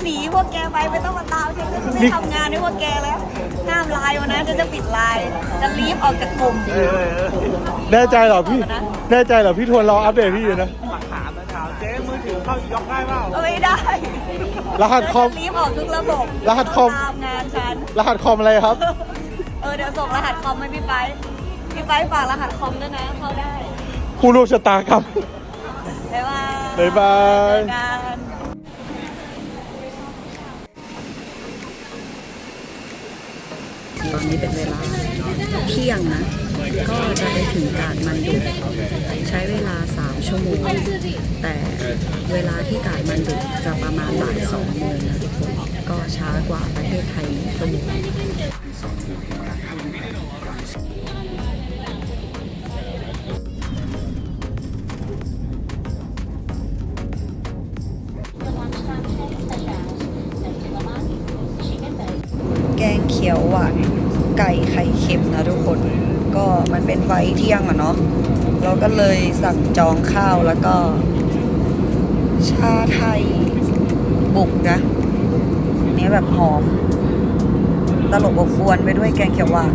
ฉันจะหนีพวกแกไปไม่ต้องมาตามฉันฉันจะไม่ทำงานให้พวกแกแล้วห้ามไลน์วันนะฉันจะปิดไลน์จะลีฟออกจากกลุ่มแน่ใจเหรอพี่ แน่ใจเหรอพี่ทวนรออัปเดตพี่อยู่นะถามนะถามเจ๊มือถือเข้ายกได้เปล่าไม่ได้ รหัสคอมฉันจะลีฟออกทุกระบบรหัสคอมตามงานฉันรหัสคอมอะไรครับ เออเดี๋ยวส่งรหัสคอมให้พี่ไปพี่ไปฝากรหัสคอมด้วยนะเข้าได้ ผู้ร่วมชะตากรรมบ๊ายบายบ๊ายบาย เจอกั นี้เป็นเวลาเที่ยงนะ ก็จะไปถึงกาดมันดุใช้เวลา 3 ชั่วโมง แต่เวลาที่กาดมันดุจะประมาณบ่ายสองโมงนะทุกคนก็ช้ากว่าประเทศไทยชั่วโมง ค็มนะทุกคน ก็มันเป็นไฟเที่ยงอะเนาะ เราก็เลยสั่งจองข้าวแล้วก็ ชาไทยบุกนะอันนี้แบบหอม ตลบอบอวนไปด้วยแกงเขียวหวาน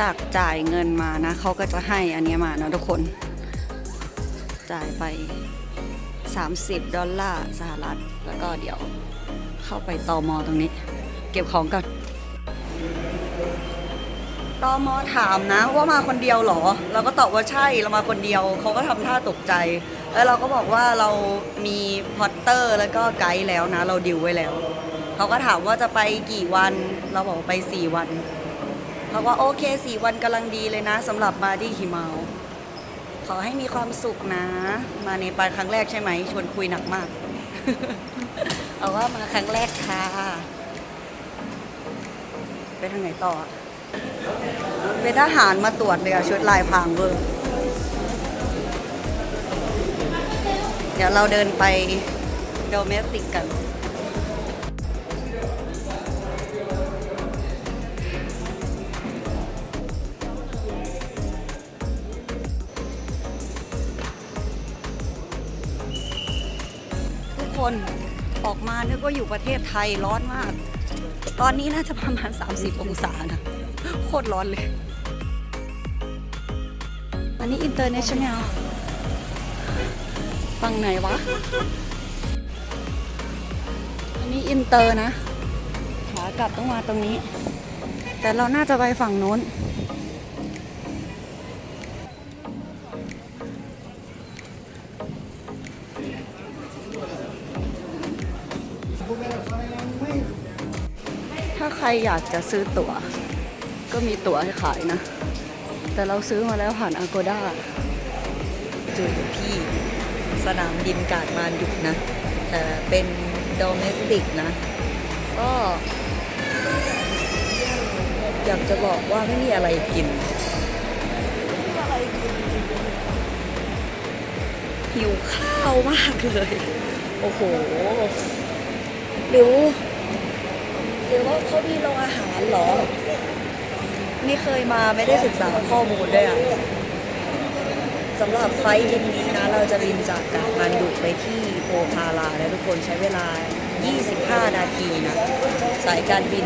จากจ่ายเงินมานะเขาก็จะให้อันนี้มานะทุกคน จ่ายไป 30 ดอลลาร์สหรัฐ แล้วก็เดี๋ยวเข้าไปตอมอตรงนี้ เก็บของก่อนตอมอถามนะว่ามาคนเดียวหรอ เราก็ตอบว่าใช่เรามาคนเดียวเขาก็ทำท่าตกใจ แล้วเราก็บอกว่าเรามีพอตเตอร์แล้วก็ไกด์แล้วนะ เราดิวไว้แล้ว เขาก็ถามว่าจะไปกี่วัน เราบอกไป 4 วัน เขาว่าโอเคสี่วันกำลังดีเลยนะสำหรับมาที่ฮิมาลขอให้มีความสุขนะ มาในปานครั้งแรกใช่ไหม ชวนคุยหนักมาก เอาว่ามาครั้งแรกค่ะ ไปทางไหนต่อเป็นทหารมาตรวจเลยอะชุดลายพรางเวอร์เดี๋ยวเราเดินไปโดเมสติกกัน คนออกมานึกว่าอยู่ประเทศไทยร้อนมาก ตอนนี้น่าจะประมาณ 30 องศานะ โคตรร้อนเลย อันนี้อินเตอร์เนชั่นแนลฝั่งไหนวะ อันนี้อินเตอร์นะ ขากลับต้องมาตรงนี้ แต่เราน่าจะไปฝั่งนู้น ถ้าใครอยากจะซื้อตั๋ว ก็มีตั๋วให้ขายนะ แต่เราซื้อมาแล้วผ่าน Agoda จุดที่สนามบินกาดมานดุนะ แต่เป็นโดเมสติกนะ ก็อยากจะบอกว่าไม่มีอะไรกินหิวข้าวมากเลย โอ้โห หรือ หรือว่าเขามีโรงอาหารหรอ ไม่เคยมาไม่ได้ศึกษาข้อมูลด้วยอะสำหรับไฟล์บินนี้นะ เราจะบินจากกาดมันดุไปที่โพาราแล้วทุกคนใช้เวลา 25 นาทีนะ สายการบิน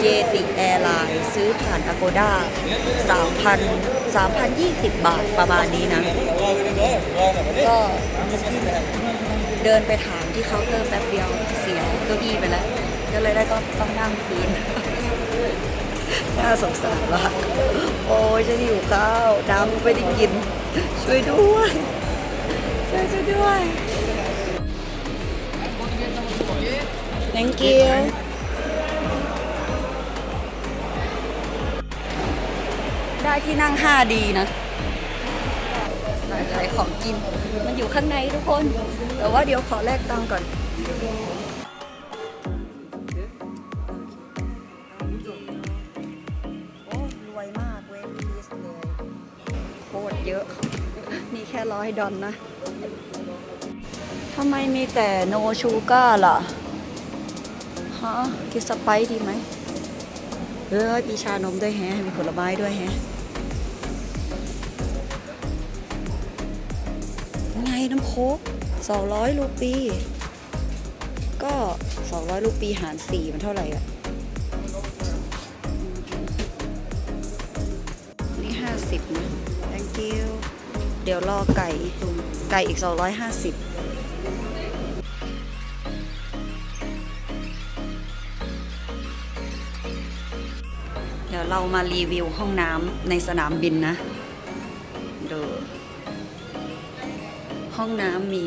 เยติแอร์ไลน์ซื้อผ่าน Agoda 3,000 3,020 บาทประมาณนี้นะ ก็เดินไปถามที่เคาน์เตอร์แป๊บเดียวเสีย เก้าอี้ไปแล้วก็เลยได้ก็ต้องนั่งพื้น น่าสงสารว่ะโอ้ยฉันหิวข้าวน้ำไม่ได้กิน ช่วยด้วย ช่วยฉันด้วย thank you ได้ที่นั่ง 5D นะร้านขายของกิน มันอยู่ข้างในทุกคน แต่ว่าเดี๋ยวขอแลกตังค์ก่อน ค่ร้อยดอลนะทำไมมีแต่โนชูก้าล่ะ ฮะกินสไปดีไหมเออมีชานมด้วยแฮะ มีผลไม้ด้วยแฮะ ไงน้ำโค้ก200 รูปี ก็ 200 รูปีหาร 4 มันเท่าไหร่อะ เดี๋ยวรอไก่ไก่อีก 250เดี๋ยวเรามารีวิวห้องน้ำในสนามบินนะดูห้องน้ำมี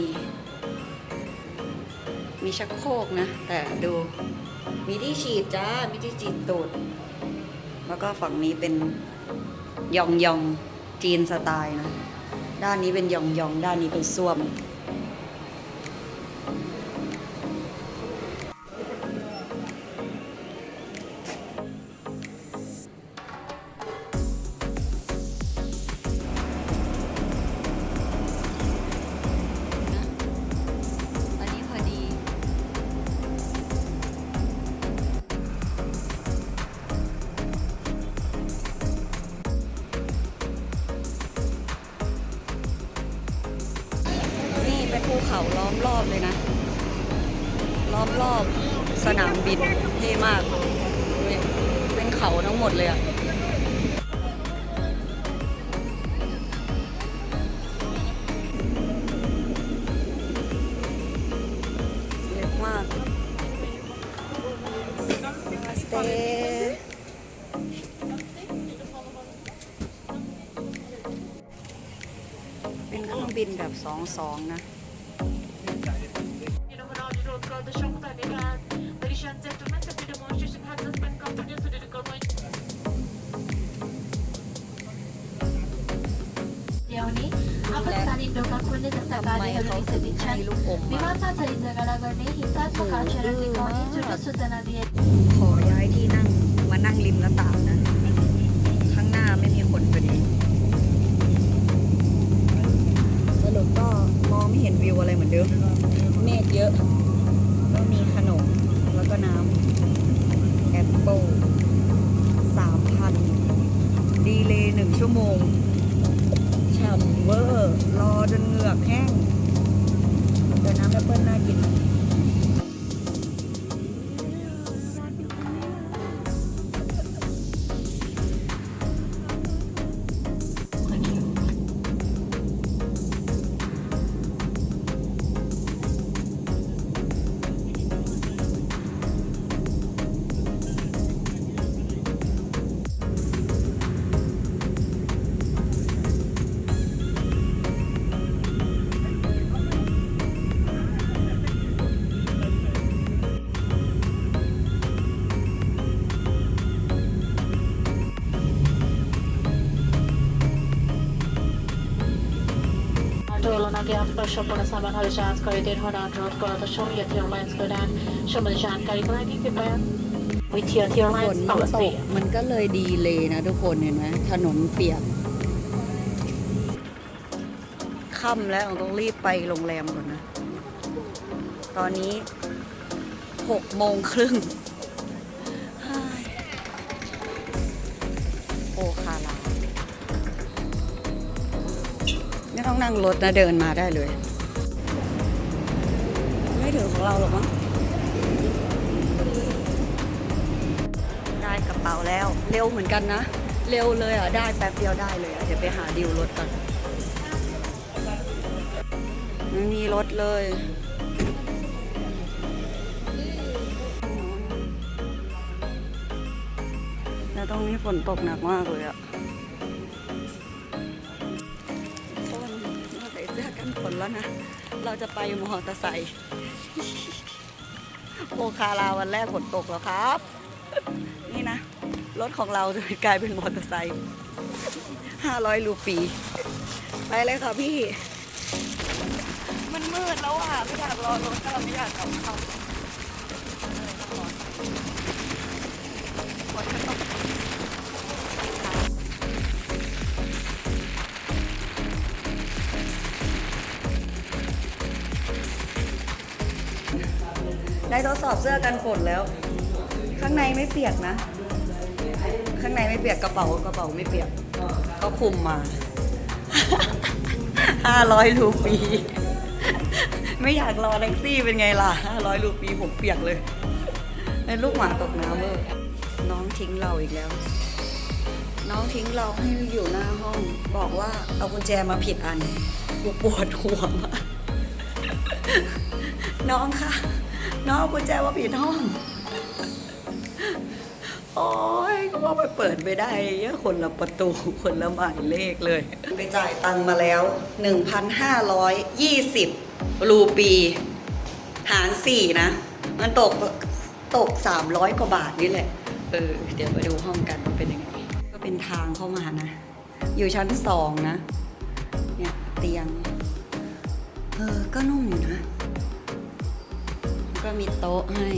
มีชักโครกนะ แต่ดู มีที่ฉีดจ้า มีที่ฉีดตูด แล้วก็ฝั่งนี้เป็นยองยองจีนสไตล์นะ ด้านนี้เป็นยองยองด้านนี้เป็นส้วม ภูเขาล้อมรอบเลยนะ ล้อมรอบสนามบินเท่มาก เป็นเขาทั้งหมดเลยอะเล็กมากเป็นเครื่องบินแบบสองสองนะ लोकांकडून सहकार्य करण्याची सदिच्छा विमानतळ चलित गडागडणे हिंसात्मक आचरण टिकवण्याची सूचना दिली ขอย้ายที่นั่งมานั่งริมหน้าต่างนะ ข้างหน้าไม่มีคนพอดี สรุปก็มองไม่เห็นวิวอะไรเหมือนเดิม เมฆเยอะ ก็มีขนม แล้วก็น้ำแอปเปิลสามพัน ดีเลยหนึ่งชั่วโมงฉ่ ำเวอร์รอจนเหงือกแห้งแต่น้ำแอปเปิ้ลน่ากิน Samar Halashanskari did her not road call the show yet your lines go down. Shaman Shankari gliding the band. วิทยาที่ฝร้านนมันตเสีกยมันก็เลยดีเลยนะทุกคนเห็นไหมถนนเปียกค่ำแล้วต้องรีบไปโรงแรมก่อนนะ ตอนนี้หกโมงครึ่ง ต้องนั่งรถนะเดินมาได้เลย ไม่ถึงของเราหรอกมั้งได้กระเป๋าแล้ว เร็วเหมือนกันนะ เร็วเลยอะ ได้แป๊บเดียวได้เลยอะ เดี๋ยวไปหาดิวรถก่อนไม่มีรถเลยแล้วตรงนี้ฝนตกหนักมากเลยอะ จะไปมอเตอร์ไซค์โอคาราวันแรกฝนตกแล้วครับ นี่นะ รถของเราจะกลายเป็นมอเตอร์ไซค์500รูปี ไปเลยค่ะพี่ มันมืดแล้วอะ ไม่อยากรอรถก็เราไม่อยากกลับเข้า ได้ทดเสื้อกันฝนแล้ว ข้างในไม่เปียกนะ ข้างในไม่เปียกกระเป๋ากระเป๋าไม่เปียก ก็คุมมาห้าร้อยรูปี ไม่อยากรอแท็กซี่เป็นไงล่ะห้าร้อยรูปีผมเปียกเลยเป็นลูกหมาตกน้ำเลยน้องทิ้งเราอีกแล้ว น้องทิ้งเราให้อยู่หน้าห้อง บอกว่าเอากุญแจมาผิดอันกูปวดหัวมากน้องค่ะ น้องเอากุญแจมาผิดห้อง โอ้ยก็ว่าไปเปิดไม่ได้เยอะคนละประตูคนละหมายเลขเลย ไปจ่ายตังค์มาแล้ว 1,520 รูปี หาร 4 นะ มันตกตก 300 กว่าบาทนี่แหละ เออ เดี๋ยวมาดูห้องกันว่าเป็นยังไง ก็เป็นทางเข้ามานะ อยู่ชั้นสองนะ เนี่ยเตียง เออ ก็นุ่มอยู่นะ ก็มีโต๊ะให้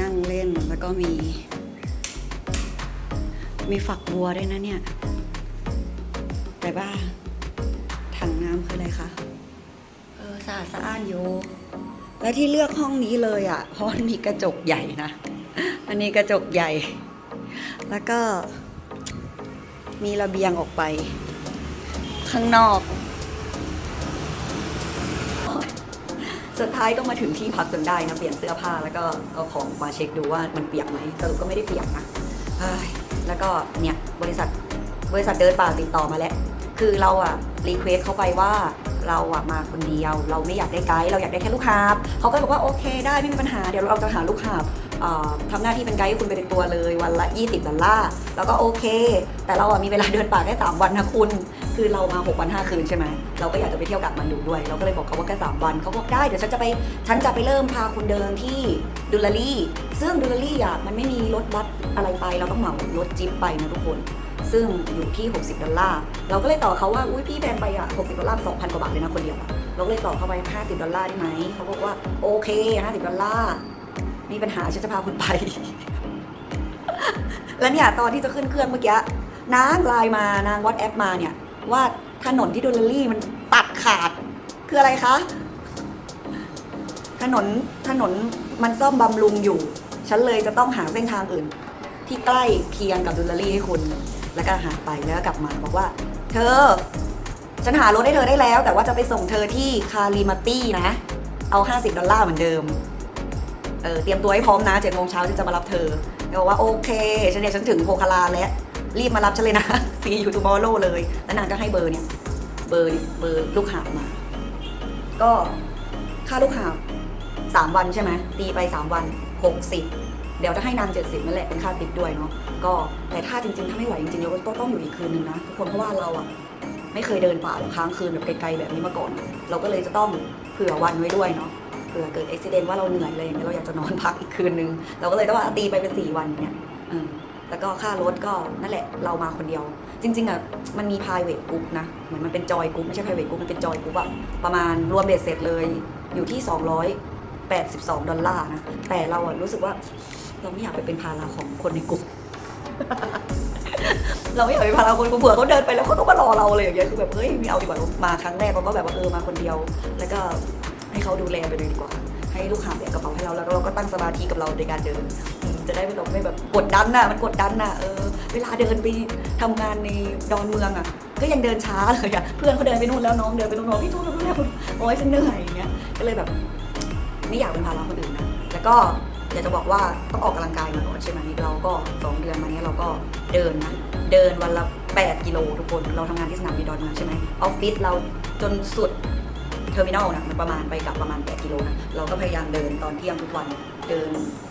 นั่งเล่นแล้วก็มี มีฝักบัวด้วยนะเนี่ย แต่บ้าถังน้ำคืออะไรคะ เออสะอาดสะอ้านอยู่ แล้วที่เลือกห้องนี้เลยอะ เพราะมันมีกระจกใหญ่นะ อันนี้กระจกใหญ่ แล้วก็มีระเบียงออกไป ข้างนอก สุดท้ายก็มาถึงที่พักจนได้นะเปลี่ยนเสื้อผ้าแล้วก็เอาของมาเช็คดูว่ามันเปียกไหมสรุปก็ไม่ได้เปียกนะแล้วก็เนี่ยบริษัทบริษัทเดินป่าติดต่อมาแล้ว คือเราอะรีเควสเขาไปว่าเราอะมาคนเดียว เราไม่อยากได้ไกด์เราอยากได้แค่ลูกหาเขาก็เลยบอกว่าโอเคได้ไม่มีปัญหาเดี๋ยวเราจะหาลูกหาบเอ่อทำหน้าที่เป็นไกด์ให้คุณไปเป็นตัวเลยวันละ 20ดอลลาร์แล้วก็โอเค แต่เราอะมีเวลาเดินป่าแค่3วันนะคุณ คือเรามา 6 วัน 5 คืนใช่ไหม เราก็อยากจะไปเที่ยวกับมันดูด้วย เราก็เลยบอกเขาว่าแค่3วันเขาบอกได้เดี๋ยวฉันจะไปฉันจะไปเริ่มพาคุณเดินที่ดูลารี่ ซึ่งดูลารี่อะมันไม่มีรถบัสอะไรไป เราต้องเหมารถจิ๊ปไปนะทุกคน ซึ่งอยู่ที่ 60 ดอลลาร์เราก็เลยต่อเขาว่าอุ้ยพี่แพงไปอะ60 ดอลลาร์2,000กว่าบาทเลยนะคนเดียวอะเราก็เลยต่อเขาไป 50 ดอลลาร์ได้ไหมเขาบอกว่าโอเค 50 ดอลลาร์มีปัญหาฉันจะพาคุณไป แล้วเนี่ยตอนที่จะขึ้นเครื่องเมื่อกี้นางไลน์มานางวอตแอปมาเนี่ยว่า ถนนที่โดลลี่มันตัดขาด คืออะไรคะ ถนนถนนมันซ่อมบำรุงอยู่ ฉันเลยจะต้องหาเส้นทางอื่น ที่ใกล้เคียงกับดูลลี่ให้คุณ แล้วก็หาไปแล้วก็กลับมาบอกว่า เธอ ฉันหารถให้เธอได้แล้ว แต่ว่าจะไปส่งเธอที่คาริมาตี้นะ เอา 50 ดอลลาร์เหมือนเดิม เออเตรียมตัวให้พร้อมนะเจ็ดโมงเช้าฉันจะมารับเธอเดี๋ยวบอกว่าโอเค ฉันเนี่ยฉันถึงโพคาราแล้ว รีบมารับฉันเลยนะซีอยู่ทูมอร์โลเลย แล้วนางก็ให้เบอร์เนี่ยเบอร์เบอร์ลูกหาบมา ก็ค่าลูกหาบสามวันใช่ไหมตีไปสามวันหกสิบเดี๋ยวจะให้นางเจ็ดสิบนั่นแหละเป็นค่าติดด้วยเนาะก็แต่ถ้าจริงๆ ถ้าไม่ไหวจริงๆเราก็ต้องอยู่อีกคืนนึงนะทุกคนเพราะว่าเราอะไม่เคยเดินป่าค้างคืนแบบไกลๆแบบนี้มาก่อน เราก็เลยจะต้องเผื่อวันไว้ด้วยเนาะเผื่อเกิดอุบิเหตุว่าเราเหนื่อยอะไรอย่างเงี้ยเราอยากจะนอนพักอีกคืนนึง เราก็เลยต้องตีไปเป็นสี่วันเงี้ยอืม แล้วก็ค่ารถก็นั่นแหละเรามาคนเดียว จริง ๆอะมันมี private group นะ เหมือนมันเป็นจอยกรุ๊ปไม่ใช่ private group มันเป็นจอยกรุ๊ปอะประมาณรวมเบ็ดเสร็จเลยอยู่ที่ 282 ดอลลาร์นะ แต่เราอะรู้สึกว่าเราไม่อยากไปเป็นภาระของคนในกลุ่มเราไม่อยากไปพาเราคนกูเผื่อเขาเดินไปแล้วเขาต้องมารอเราเลยอย่างเงี้ยคือแบบเฮ้ยม่เอาดีกว่ามาครั้งแรกเราก็แบบว่าเออมาคนเดียว แล้วก็ให้เขาดูแลไปเลยดีกว่า ให้ลูกหาแบกกระเป๋าให้เราแล้วเราก็ตั้งสมาธิกับเราในการเดิน จะได้ไม่ต้องไม่แบบกดดันน่ะมันกดดันน่ะเออเวลาเดินไปทำงานในดอนเมืองอะก็ยังเดินช้าเลยอะเพื่อนเขาเดินไปนู่นแล้วน้องเดินไปนู่นน้องพี่ทูนเร็วโอ้ยฉันเหนื่อยอย่างเงี้ยก็เลยแบบไม่อยากเป็นภาระคนอื่นนะแล้วก็อยากจะบอกว่าต้องออกกำลังกายมาก่อนใช่ไหมเราก็สองเดือนมาเนี้ยเราก็เดินนะเดินวันละ8กิโลทุกคนเราทำงานที่สนามบินดอนเมืองใช่ไหมออฟฟิศเราจนสุด เทอร์มินอลนะมันประมาณไปกลับประมาณ 8 กิโลนะเราก็พยายามเดินตอนเที่ยงทุกวันเดิน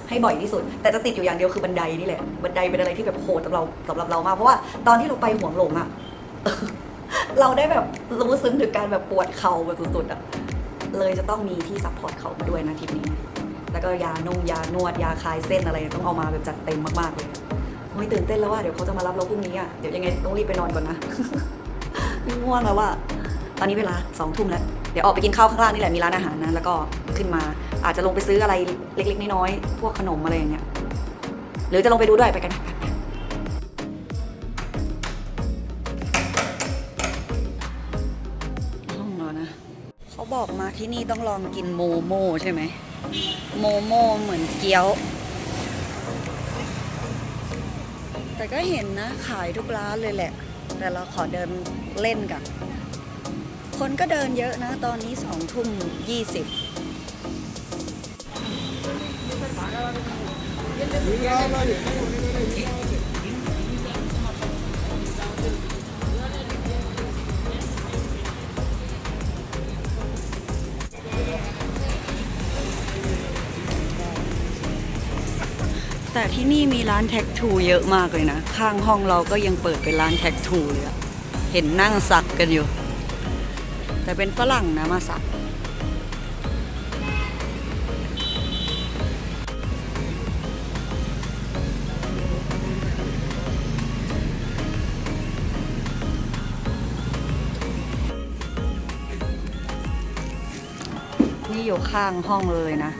ให้บ่อยที่สุด แต่จะติดอยู่อย่างเดียวคือบันไดนี่แหละบันไดเป็นอะไรที่แบบโหดสำหรับเราสำหรับเรามากเพราะว่าตอนที่เราไปหัวหลงอะเราได้แบบรู้ซึ้งถึงการแบบปวดเข่าแบบสุดๆอะเลยจะต้องมีที่ซัพพอร์ตเข่ามาด้วยนะทริปนี้ แล้วก็ยานุ่งยานวดยาคลายเส้นอะไรต้องเอามาแบบจัดเต็มมากๆเลยโอ้ยตื่นเต้นแล้วว่าเดี๋ยวเขาจะมารับเราพรุ่งนี้อะเดี๋ยวยังไงต้องรีบไปนอนก่อนนะง่วงแล้วว่า ตอนนี้เวลาสองทุ่มแล้ว เดี๋ยวออกไปกินข้าวข้างล่างนี่แหละมีร้านอาหารนะแล้วก็ขึ้นมาอาจจะลงไปซื้ออะไรเล็กๆน้อยๆพวกขนมอะไรอย่างเงี้ยหรือจะลงไปดูด้วยไปกันห้องนอนนะเขาบอกมาที่นี่ต้องลองกินโมโม่ใช่ไหมโมโม่เหมือนเกี๊ยว แต่ก็เห็นนะขายทุกร้านเลยแหละ แต่เราขอเดินเล่นกัน คนก็เดินเยอะนะ ตอนนี้สองทุ่มยี่สิบแต่ที่นี่มีร้านแท็กทูเยอะมากเลยนะ ข้างห้องเราก็ยังเปิดเป็นร้านแท็กทูเลยอะเห็นนั่งสักกันอยู่ แต่เป็นฝรั่งนะมาสักนี่อยู่ข้างห้องเลยนะ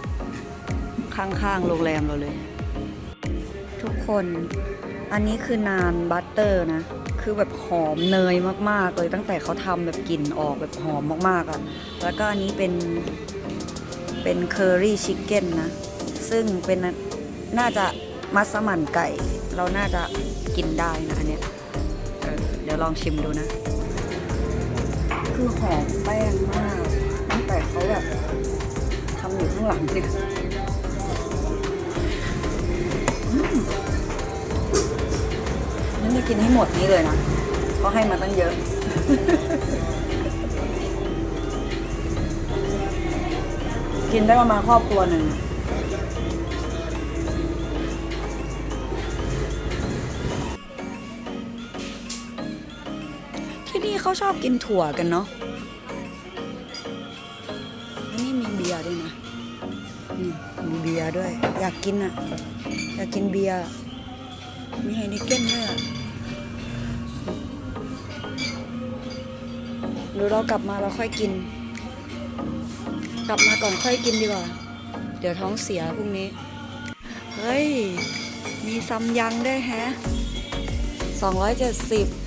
ข้างๆโรงแรมเราเลย ทุกคนอันนี้คือนานบัตเตอร์นะ คือแบบหอมเนยมากๆเลยตั้งแต่เขาทำแบบกลิ่นออกแบบหอมมากๆอะ่ะ แล้วก็อันนี้เป็นเป็นเคอรี่ชิคเก้นนะ ซึ่งเป็นน่าจะมัสมั่นไก่ เราน่าจะกินได้นะอันเนี้ยเเดี๋ยวลองชิมดูนะ คือหอมแป้งมากตั้งแต่เขาแบบทำอยู่ข้างหลังเนี่ย จะกินให้หมดนี้เลยนะก็ให้มาตั้งเยอะ กินได้ประมาณครอบครัวหนึ่งที่นี่เขาชอบกินถั่วกันเนาะนนี้มีเบียร์ด้วยนะนี่มีเบียร์ด้วย อยากกินอะอยากกินเบียร์ มีไฮนิเก้นด้วยอะ รือเรากลับมาเราค่อยกิน กลับมาก่อนค่อยกินดีกว่า เดี๋ยวท้องเสียพรุ่งนี้ เฮ้ย มีซัมยังได้แฮะ270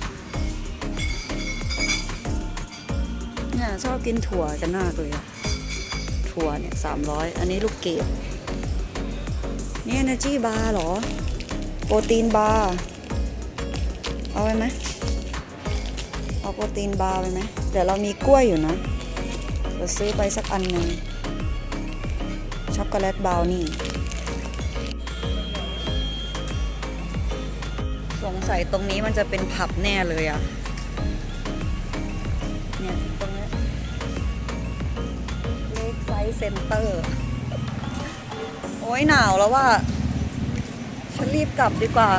เนี่ยชอบกินถั่วกันมากเลย ถั่วเนี่ย300อันนี้ลูกเกดนี่ Energy Bar เหรอ โปรตีนบาร์ เอาไปไหมเอาโปรตีนบาร์ไปไหม เดี๋ยวเรามีกล้วยอยู่นะเราซื้อไปสักอันหนึ่งช็อกโกแลตบราวนี่ สงสัยตรงนี้มันจะเป็นผับแน่เลยอะเนี่ยตรงนี้เลกไซส์เซ็นเตอร์ โอ้ยหนาวแล้วว่า ฉันรีบกลับดีกว่า